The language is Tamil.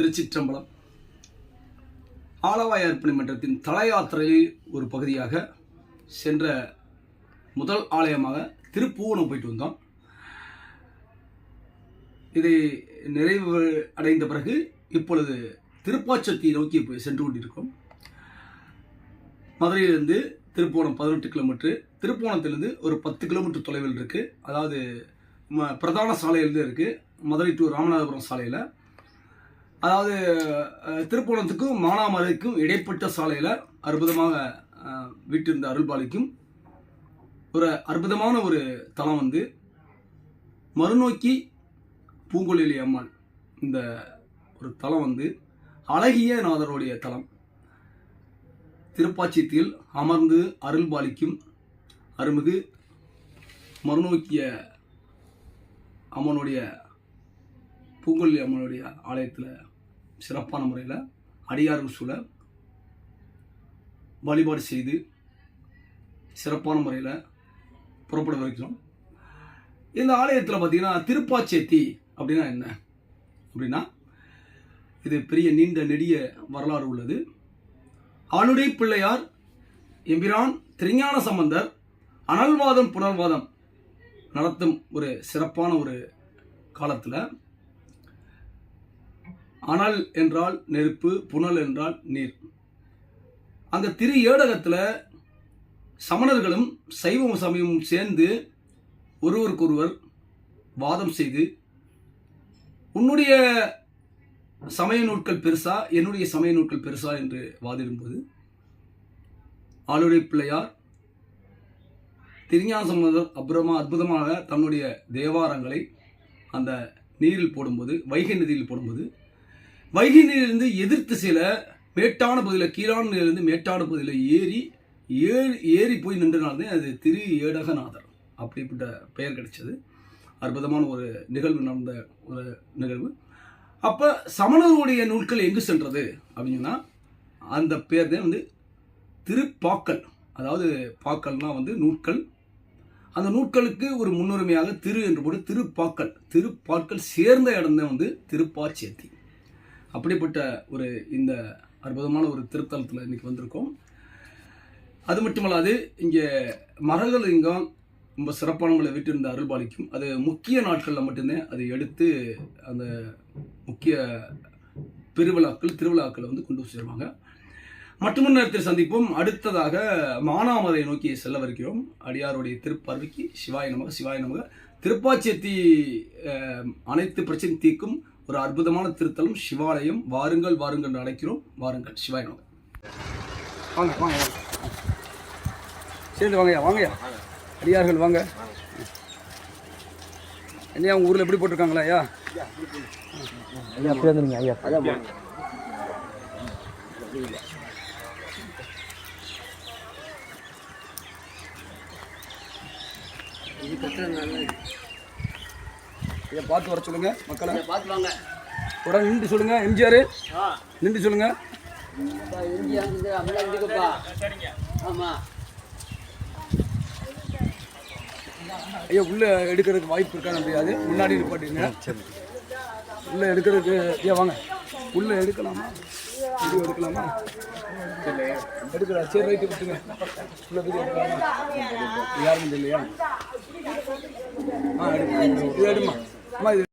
திருச்சிற்றம்பலம். ஆலவாய் அர்ப்பணி மன்றத்தின் தல ஒரு பகுதியாக சென்ற முதல் ஆலயமாக திருப்பூவனம் போயிட்டு வந்தோம். இதை நிறைவு அடைந்த பிறகு இப்பொழுது திருப்பாச்சத்தியை நோக்கி போய் சென்று கொண்டிருக்கோம். மதுரையிலிருந்து திருப்போணம் பதினெட்டு கிலோமீட்டர் திருப்போணத்திலிருந்து ஒரு பத்து கிலோமீட்டர் தொலைவில் இருக்குது அதாவது ம- பிரதான சாலையிலிருந்து இருக்குது மதுரை டு ராமநாதபுரம் சாலையில் அதாவது அஹ், திருப்போணத்துக்கும் இடைப்பட்ட சாலையில் அற்புதமாக விட்டிருந்த வீட்டிருந்த அருள்பாலிக்கும் ஒரு அற்புதமான ஒரு தலம் வந்து மறுநோக்கி பூங்கொழிலி அம்மாள் இந்த ஒரு தலம் வந்து அழகிய நாதருடைய தலம். திருப்பாச்சியத்தில் அமர்ந்து அருள்பாலிக்கும் அருள்மிகு மறுநோக்கிய அம்மனுடைய பூங்கொல்லி அம்மனுடைய ஆலயத்தில் சிறப்பான முறையில் அடியார் சூழ வழிபாடு செய்து சிறப்பான முறையில் புறப்பட வைக்கிறோம் இந்த ஆலயத்தில் பார்த்தீங்கன்னா திருப்பாச்சேத்தி அப்படின்னா என்ன? அப்படின்னா இது பெரிய நீண்ட நெடிய வரலாறு உள்ளது. ஆளுடை பிள்ளையார் எம்பிரான் திருஞான சம்பந்தர் அனல்வாதம் புனர்வாதம் நடத்தும் ஒரு சிறப்பான ஒரு காலத்தில் அனல் என்றால் நெருப்பு புனல் என்றால் நீர். அந்த திரு ஏடகத்தில் சமணர்களும் சைவம் சமயமும் சேர்ந்து ஒருவருக்கொருவர் வாதம் செய்து உன்னுடைய சமய நூட்கள் பெருசா? என்னுடைய சமய நூட்கள் பெருசா? என்று வாதிடும்போது ஆளுரை பிள்ளையார் திருஞான அப்புறமா அற்புதமாக தன்னுடைய தேவாரங்களை அந்த நீரில் போடும்போது வைகை நதியில் போடும்போது வைகை நீரிலிருந்து எதிர்த்து சில மேட்டான பகுதியில் கீழான நீரிலிருந்து மேட்டான பகுதியில் ஏறி ஏறி ஏறி போய் நின்றனால்தான் அது திரு ஏடகநாதர் அப்படிப்பட்ட பெயர் கிடைச்சது. அற்புதமான ஒரு நிகழ்வு நடந்த ஒரு நிகழ்வு. அப்போ சமணருடைய நூல்கள் எங்கு சென்றது அப்படின்னா அந்த பேர் தான் வந்து திருப்பாக்கல். அதாவது பாக்கல்னால் வந்து நூட்கள் அந்த நூட்களுக்கு ஒரு முன்னுரிமையாக திரு என்று போட்டு திருப்பாக்கல். திருப்பாக்கள் சேர்ந்த இடம் தான் வந்து திருப்பாச்சேத்தி. அப்படிப்பட்ட ஒரு இந்த அற்புதமான ஒரு திருத்தலத்தில் இன்னைக்கு வந்திருக்கோம். அது மட்டுமல்லாது இங்கே மரகலிங்கம் ரொம்ப சிறப்பான விட்டிருந்த வீட்டிருந்த அருள்பாலிக்கும். அது முக்கிய நாட்களில் மட்டும்தான் அதை எடுத்து அந்த முக்கிய பெருவிழாக்கள் திருவிழாக்களை வந்து கொண்டு செல்வாங்க மற்றும் நேரத்தில் சந்திப்போம். அடுத்ததாக மானாமரை நோக்கி செல்லவிருக்கிறோம் அடியாருடைய திருப்பார்வைக்கு சிவாய நமக சிவாய நமக. திருப்பாச்சேத்தி அனைத்து பிரச்சனை தீக்கும் ஒரு அற்புதமான திருத்தலம் சிவாலயம் வாருங்கள் வாருங்கள் என்று அழைக்கிறோம். வாருங்கள் சிவாய நமக. வாங்க வாங்க வாங்க. சேர்ந்து வாங்கய்யா வாங்கய்யா. அடியார்கள் வாங்க. என்னையா உங்கள் ஊரில் எப்படி போட்டிருக்காங்களா ஐயா? ஐயா அப்படியே வந்துருங்க ஐயா. இதை பார்த்து வர சொல்லுங்க மக்களை. பார்த்து வாங்க. உடனே நின்று சொல்லுங்க எம்ஜிஆர். நின்று சொல்லுங்க. இந்தியா வந்து அமலா இருக்குப்பா ஆமாம் ஐயா உள்ள எடுக்கிறதுக்கு வாய்ப்பு இருக்கான்னு முடியாது முன்னாடி நிப்பாட்டுங்க உள்ள எடுக்கிறதுக்கு ஐயா வாங்க. உள்ள எடுக்கலாமா? வீடியோ எடுக்கலாமா? எடுக்கிறா சரி ரைட்டு விட்டுங்க உள்ள வீடியோ எடுக்கலாமா? யாரும் இல்லையா ஆ எடுங்க Madre.